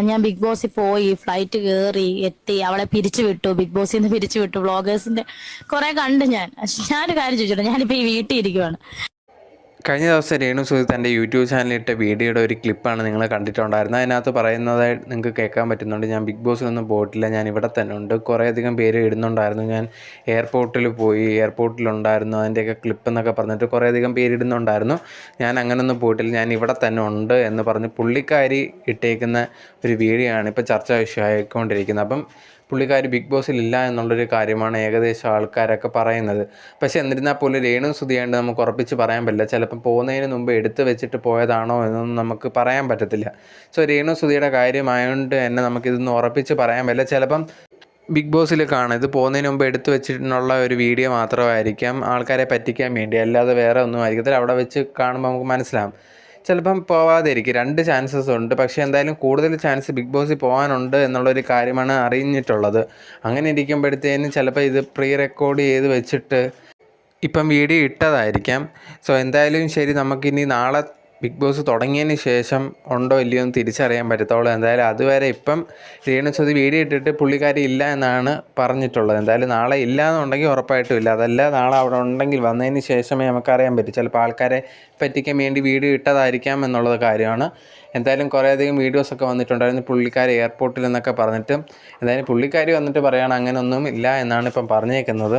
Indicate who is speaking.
Speaker 1: ഞാൻ ബിഗ് ബോസിൽ പോയി ഫ്ലൈറ്റ് കയറി എത്തി അവളെ പിരിച്ചു വിട്ടു. ബിഗ് ബോസിൽ നിന്ന് പിരിച്ചു വിട്ടു. വ്ളോഗേഴ്സിന്റെ കുറെ കണ്ട് ഞാൻ. ഞാനൊരു കാര്യം ചോദിച്ചോട്ടെ? ഞാനിപ്പോ ഈ വീട്ടിൽ ഇരിക്കുവാണ്.
Speaker 2: കഴിഞ്ഞ ദിവസം രേണു സുധി തന്റെ യൂട്യൂബ് ചാനലിലിട്ട വീഡിയോയുടെ ഒരു ക്ലിപ്പാണ് നിങ്ങൾ കണ്ടിട്ടുണ്ടായിരുന്നത്. അതിനകത്ത് പറയുന്നത് നിങ്ങൾക്ക് കേൾക്കാൻ പറ്റുന്നുണ്ട്. ഞാൻ ബിഗ് ബോസിലൊന്നും പോയിട്ടില്ല. ഞാൻ ഇവിടെ തന്നെ ഉണ്ട്. കുറേയധികം പേര് ഇടുന്നുണ്ടായിരുന്നു. ഞാൻ എയർപോർട്ടിൽ പോയി എയർപോർട്ടിലുണ്ടായിരുന്നു. അതിന്റെയൊക്കെ ക്ലിപ്പ് എന്നൊക്കെ പറഞ്ഞിട്ട് കുറേയധികം പേര് ഇടുന്നുണ്ടായിരുന്നു. ഞാൻ അങ്ങനൊന്നും പോയിട്ടില്ല. ഞാൻ ഇവിടെ തന്നെ ഉണ്ട് എന്ന് പറഞ്ഞ് പുള്ളിക്കാരി ഇട്ടേക്കുന്ന ഒരു വീഡിയോ ആണ് ഇപ്പോൾ ചർച്ചാ വിഷയമായിക്കൊണ്ടിരിക്കുന്നത്. അപ്പം പുള്ളിക്കാരി ബിഗ് ബോസിലില്ല എന്നുള്ളൊരു കാര്യമാണ് ഏകദേശം ആൾക്കാരൊക്കെ പറയുന്നത്. പക്ഷേ എന്നിരുന്നാൽ പോലും രേണു സുധിയായിട്ട് നമുക്ക് ഉറപ്പിച്ച് പറയാൻ പറ്റില്ല. ചിലപ്പം പോകുന്നതിന് മുമ്പ് എടുത്തു വെച്ചിട്ട് പോയതാണോ എന്നൊന്നും നമുക്ക് പറയാൻ പറ്റത്തില്ല. സോ രേണു സ്തുതിയുടെ കാര്യമായതുകൊണ്ട് തന്നെ നമുക്കിതൊന്നും ഉറപ്പിച്ച് പറയാൻ പറ്റില്ല. ചിലപ്പം ബിഗ് ബോസിൽ കാണാം. ഇത് പോകുന്നതിന് മുമ്പ് എടുത്തു വെച്ചിട്ടുള്ള ഒരു വീഡിയോ മാത്രമായിരിക്കാം ആൾക്കാരെ പറ്റിക്കാൻ വേണ്ടി. അല്ലാതെ വേറെ ഒന്നും ആയിരിക്കത്തില്ല. അവിടെ വെച്ച് കാണുമ്പോൾ നമുക്ക് മനസ്സിലാവും. ചിലപ്പം പോവാതിരിക്കും. രണ്ട് ചാൻസസ് ഉണ്ട്. പക്ഷേ എന്തായാലും കൂടുതൽ ചാൻസ് ബിഗ് ബോസിൽ പോകാനുണ്ട് എന്നുള്ളൊരു കാര്യമാണ് അറിഞ്ഞിട്ടുള്ളത്. അങ്ങനെ ഇരിക്കുമ്പോഴത്തേനും ചിലപ്പോൾ ഇത് പ്രീ റെക്കോർഡ് ചെയ്ത് വെച്ചിട്ട് ഇപ്പം വീഡിയോ ഇട്ടതായിരിക്കാം. സോ എന്തായാലും ശരി നമുക്കിനി നാളെ ബിഗ് ബോസ് തുടങ്ങിയതിന് ശേഷം ഉണ്ടോ ഇല്ലയോ എന്ന് തിരിച്ചറിയാൻ പറ്റത്തുള്ളൂ. എന്തായാലും അതുവരെ ഇപ്പം രേണുസുതി വീഡിയോ ഇട്ടിട്ട് പുള്ളിക്കാരി ഇല്ല എന്നാണ് പറഞ്ഞിട്ടുള്ളത്. എന്തായാലും നാളെ ഇല്ല എന്നുണ്ടെങ്കിൽ ഉറപ്പായിട്ടും ഇല്ല. അതല്ല നാളെ അവിടെ ഉണ്ടെങ്കിൽ വന്നതിന് ശേഷമേ നമുക്കറിയാൻ പറ്റൂ. ചിലപ്പോൾ ആൾക്കാരെ പറ്റിക്കാൻ വേണ്ടി വീഡിയോ ഇട്ടതായിരിക്കാം എന്നുള്ളത് കാര്യമാണ്. എന്തായാലും കുറേയധികം വീഡിയോസൊക്കെ വന്നിട്ടുണ്ടായിരുന്നു പുള്ളിക്കാരി എയർപോർട്ടിൽ എന്നൊക്കെ പറഞ്ഞിട്ട്. എന്തായാലും പുള്ളിക്കാരി വന്നിട്ട് പറയുകയാണ് അങ്ങനെയൊന്നും ഇല്ല എന്നാണ് ഇപ്പം പറഞ്ഞേക്കുന്നത്.